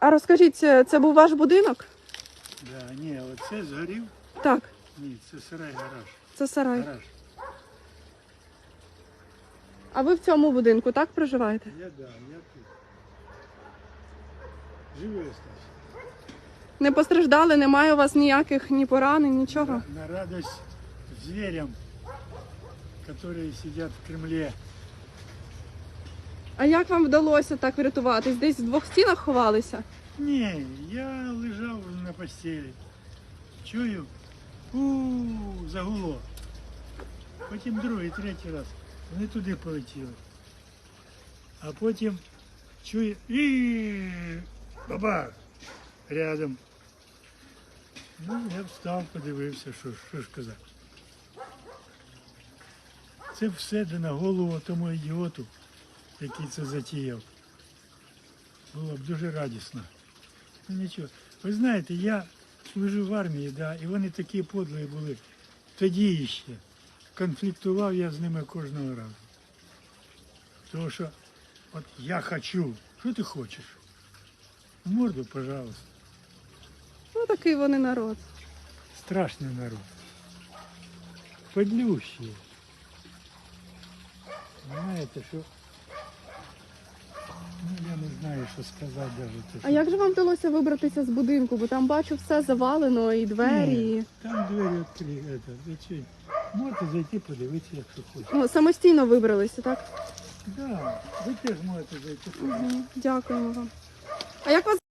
А розкажіть, це це був ваш будинок? Да, ні, оце згорів. Так, Ні, це сарай гараж. це сарай. Гараж. А ви в цьому будинку так проживаєте? Я да, я тут. Живий остався. Не постраждали, немає у вас ніяких ні поранень, нічого. На, на радость зверям, которые сидят в Кремле. А як вам вдалося так врятуватись? Десь в двох стінах ховалися? Ні, я лежав на постелі. Чую, у загуло. Потім другий, третій раз. Вони туди полетіли. А потім чую і баба рядом. Ну, я встав, подивився, що, що ж казати. Це все де на голову тому ідіоту, який це затіяв. Було б дуже радісно. Ну нічого. Ви знаєте, я служив в армії, да, і вони такі подлі були. Тоді ще. Конфліктував я з ними кожного разу. Тому що от я хочу. Що ти хочеш? В морду, пожалуйста. Ну такий вони народ. Страшний народ. Подлющий. Знаєте, що. Знаю, що сказати навіть. А як же вам вдалося вибратися з будинку? Бо там бачу все завалено, і двері. Ні, Там двері відкриті. Это, Можете зайти, подивитися, якщо хочете. Ну, самостійно вибралися, так? Да, ви теж можете зайти. Угу. Дякуємо вам. А як вас